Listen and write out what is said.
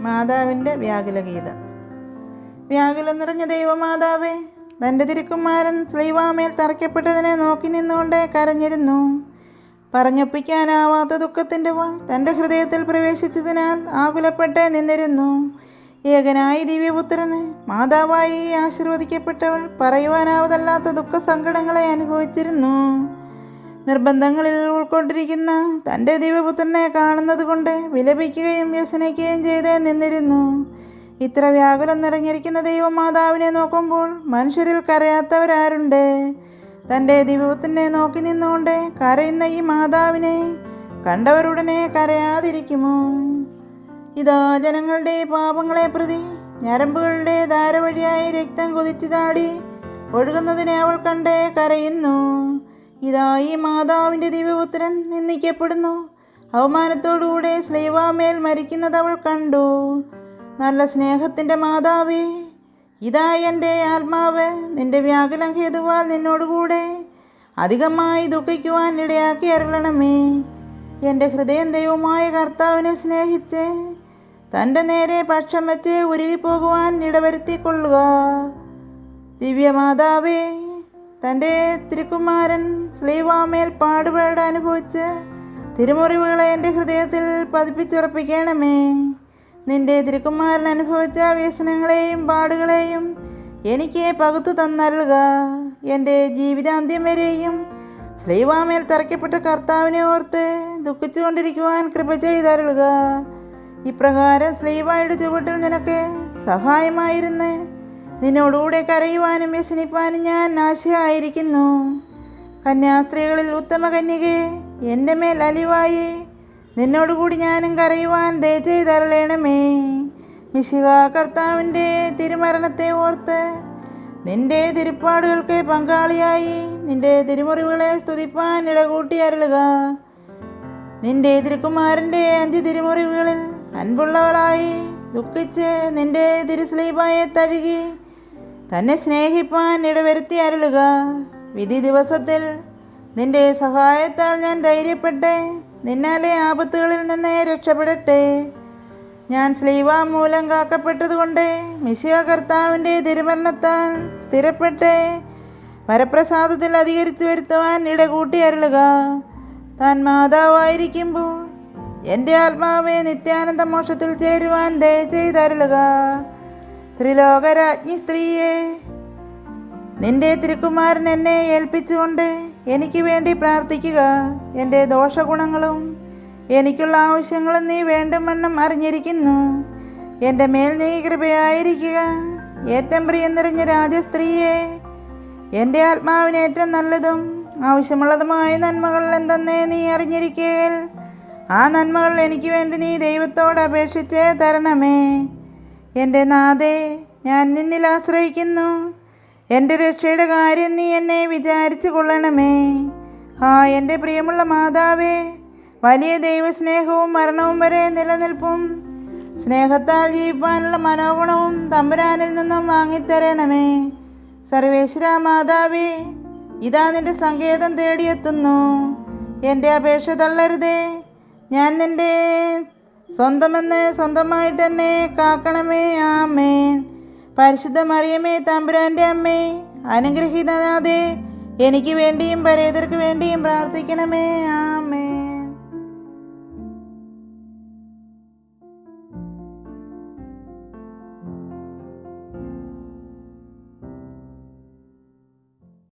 മാതാവിന്റെ വ്യാകുലഗീതം വ്യാകുലം നിറഞ്ഞ ദൈവമാതാവേ തന്റെ തിരുക്കുമാരൻ ശ്രീവാമേൽ തറയ്ക്കപ്പെട്ടതിനെ നോക്കി നിന്നുകൊണ്ട് കരഞ്ഞിരുന്നു. പറഞ്ഞൊപ്പിക്കാനാവാത്ത ദുഃഖത്തിന്റെ വാൾ തന്റെ ഹൃദയത്തിൽ പ്രവേശിച്ചതിനാൽ ആകുലപ്പെട്ട് നിന്നിരുന്നു. ഏകനായി ദിവ്യപുത്രന് മാതാവായി ആശീർവദിക്കപ്പെട്ടവൾ പറയുവാനാവതല്ലാത്ത ദുഃഖസങ്കടങ്ങളെ അനുഭവിച്ചിരുന്നു. നിർബന്ധങ്ങളിൽ ഉൾക്കൊണ്ടിരിക്കുന്ന തന്റെ ദൈവപുത്രനെ കാണുന്നത് കൊണ്ട് വിലപിക്കുകയും വ്യസനിക്കുകയും ചെയ്തേ നിന്നിരുന്നു. ഇത്ര വ്യാകുലം നിറഞ്ഞിരിക്കുന്ന ദൈവമാതാവിനെ നോക്കുമ്പോൾ മനുഷ്യരിൽ കരയാത്തവരാരുണ്ട്. തന്റെ ദൈവപുത്രനെ നോക്കി നിന്നുകൊണ്ട് കരയുന്ന ഈ മാതാവിനെ കണ്ടവരുടനെ കരയാതിരിക്കുമോ? ഇതാ ജനങ്ങളുടെ പാപങ്ങളെ പ്രതി ഞരമ്പുകളുടെ ധാരവഴിയായി രക്തം കുതിച്ചു താടി ഒഴുകുന്നതിനെ അവൾ കണ്ടേ കരയുന്നു. ഇതാ ഈ മാതാവിന്റെ ദിവ്യപുത്രൻ നിന്ദിക്കപ്പെടുന്നു. അവമാനത്തോടുകൂടെ സ്ലൈവാമേൽ മരിക്കുന്നത് അവൾ കണ്ടു. നല്ല സ്നേഹത്തിന്റെ മാതാവേ ഇതാ എന്റെ ആത്മാവ് നിന്റെ വ്യാകുലം ഹേതുവാൽ നിന്നോടുകൂടെ അധികമായി ദുഃഖിക്കുവാൻ ഇടയാക്കി അരുളണമേ. എന്റെ ഹൃദയം ദൈവമായ കർത്താവിനെ സ്നേഹിച്ച് തന്റെ നേരെ പക്ഷം വെച്ച് ഉരുകിപ്പോകുവാൻ ഇടവരുത്തിക്കൊള്ളുക. ദിവ്യമാതാവേ തന്റെ തിരുക്കുമാരൻ സ്ലീവാമേൽ പാടുപാട് അനുഭവിച്ച് തിരുമുറിവുകളെ എന്റെ ഹൃദയത്തിൽ പതിപ്പിച്ചുറപ്പിക്കണമേ. നിന്റെ തിരുക്കുമാരൻ അനുഭവിച്ച വ്യസനങ്ങളെയും പാടുകളെയും എനിക്ക് പകുത്തു തന്നരുക എന്റെ ജീവിതാന്ത്യം വരെയും ശ്രീവാമേൽ തറയ്ക്കപ്പെട്ട കർത്താവിനെ ഓർത്ത് ദുഃഖിച്ചുകൊണ്ടിരിക്കുവാൻ കൃപ ചെയ്തരുളുക. ഇപ്രകാരം ശ്രീവായുടെ ചുവട്ടിൽ നിനക്ക് സഹായമായിരുന്ന് നിന്നോടുകൂടെ കരയുവാനും വ്യസനിപ്പാനും ഞാൻ ആശയായിരിക്കുന്നു കന്യാസ്ത്രീകളിൽ ഉത്തമ കന്യകെ എന്റെ മേൽ അലിവായി. നിന്നോടുകൂടി ഞാനും കരയുവാൻ ദയ തരളേണമേ മിശിക കർത്താവിന്റെ തിരുമരണത്തെ ഓർത്ത് നിന്റെ തിരുപ്പാടുകൾക്ക് പങ്കാളിയായി. നിന്റെ തിരുമുറിവുകളെ സ്തുതിപ്പാൻ ഇടകൂട്ടി അരുളുക. നിന്റെ തിരുക്കുമാരന്റെ അഞ്ച് തിരുമുറിവുകളിൽ അൻപുള്ളവളായി ദുഃഖിച്ച് നിന്റെ തിരുസ്ലീപായെ തഴുകി തന്നെ സ്നേഹിപ്പാൻ ഇടവരുത്തി അരുളുക. വിധി ദിവസത്തിൽ നിന്റെ സഹായത്താൽ ഞാൻ ധൈര്യപ്പെട്ടെ നിന്നാലെ ആപത്തുകളിൽ നിന്ന് രക്ഷപ്പെടട്ടെ. ഞാൻ സ്ലീവാ മൂലം കാക്കപ്പെട്ടതുകൊണ്ട് മിശിക കർത്താവിന്റെ തിരുമരണത്താൽ സ്ഥിരപ്പെട്ടെ വരപ്രസാദത്തിൽ അധികരിച്ചു വരുത്തുവാൻ ഇടകൂട്ടി അരുളുക. താൻ മാതാവായിരിക്കുമ്പോൾ എന്റെ ആത്മാവെ നിത്യാനന്ദ മോക്ഷത്തിൽ ചേരുവാൻ ദയ ചെയ്തരുളുക ത്രിലോകരാജ്ഞി സ്ത്രീയെ നിന്റെ തിരുക്കുമാരൻ എന്നെ ഏൽപ്പിച്ചുകൊണ്ട് എനിക്ക് വേണ്ടി പ്രാർത്ഥിക്കുക. എന്റെ ദോഷഗുണങ്ങളും എനിക്കുള്ള ആവശ്യങ്ങളും നീ വേണ്ടുമെന്നും അറിഞ്ഞിരിക്കുന്നു. എന്റെ മേൽ നീ കൃപയായിരിക്കുക. ഏറ്റവും പ്രിയം നിറഞ്ഞ രാജസ്ത്രീയെ എന്റെ ആത്മാവിന് ഏറ്റവും നല്ലതും ആവശ്യമുള്ളതുമായ നന്മകൾ എന്തെന്നേ നീ അറിഞ്ഞിരിക്കേൽ ആ നന്മകൾ എനിക്ക് വേണ്ടി നീ ദൈവത്തോട് അപേക്ഷിച്ച് തരണമേ. എന്റെ നാഥേ ഞാൻ നിന്നിൽ ആശ്രയിക്കുന്നു. എന്റെ രക്ഷയുടെ കാര്യം നീ എന്നെ വിചാരിച്ചു കൊള്ളണമേ. ആ എന്റെ പ്രിയമുള്ള മാതാവേ വലിയ ദൈവസ്നേഹവും മരണവും വരെ നിലനിൽപ്പും. സ്നേഹത്താൽ ജീവിപ്പാനുള്ള മനോഗുണവും തമ്പുരാനിൽ നിന്നും വാങ്ങിത്തരണമേ. സർവേശ്വര മാതാവേ ഇതാ നിന്റെ സങ്കേതം തേടിയെത്തുന്നു. എന്റെ അപേക്ഷ തള്ളരുതേ ഞാൻ നിന്റെ സ്വന്തമെന്ന് സ്വന്തമായിട്ട് തന്നെ കാക്കണമേ ആമേൻ. പരിശുദ്ധ മറിയമേ തമ്പുരാന്റെ അമ്മേ അനുഗ്രഹീതനാഥേ എനിക്ക് വേണ്ടിയും പരേതർക്ക് വേണ്ടിയും പ്രാർത്ഥിക്കണമേ ആമേൻ.